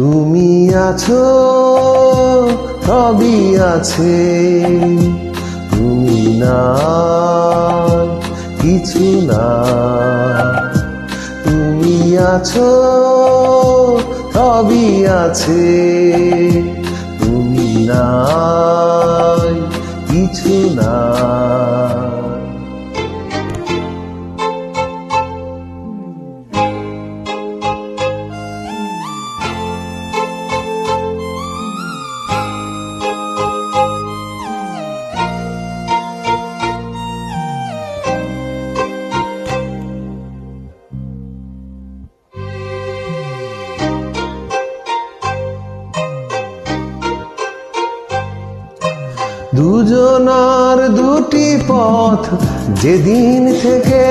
তুমি আছো, সবই আছে। তুমি না, কিছু না। তুমি আছো, সবই আছে। তুমি না কিছু না। দুজনার দুটি পথ যেদিন থেকে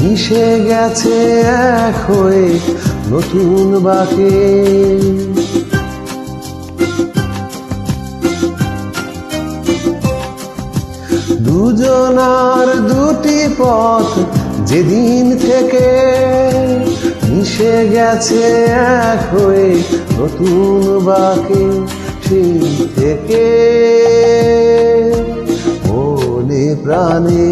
মিশে গেছে এক হয়ে নতুন বাকে। দুজনার দুটি পথ যেদিন থেকে মিশে গেছে এক হয়ে নতুন বাকে। সেই থেকে মনে প্রাণে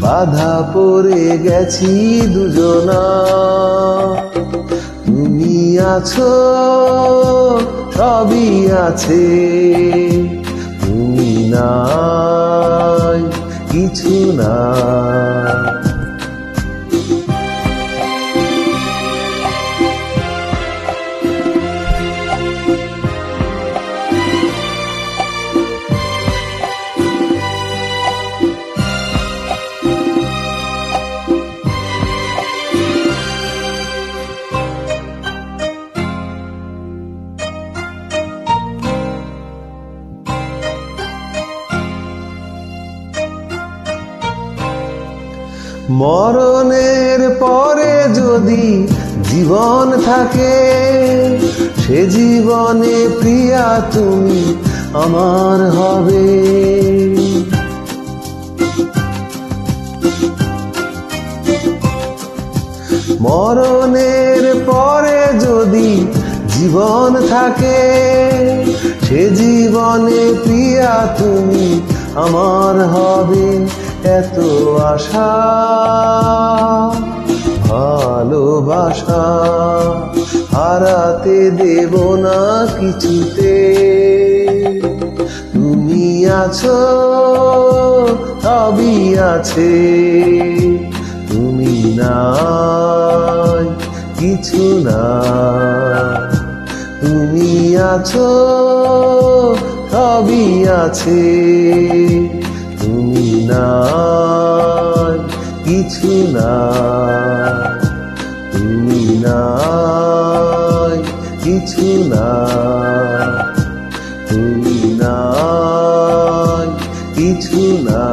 বাধা পড়ে গেছি দুজনা। তুমি আছো, সবই আছে। তুমি নাই, কিছু না মরণের পরে যদি জীবন থাকে, সে জীবনে প্রিয়া তুমি আমার হবে। মরণের পরে যদি জীবন থাকে, সে জীবনে প্রিয়া তুমি আমার হবে। এত আশা, ভালোবাসা হারাতে দেব না কিছুতে। তুমি আছো, সবই আছে। তুমি নাই, কিছু না। তুমি আছো, সবই আছে। নাই কিছু না তুমি নাই কিছু না তুমি নাই কিছু না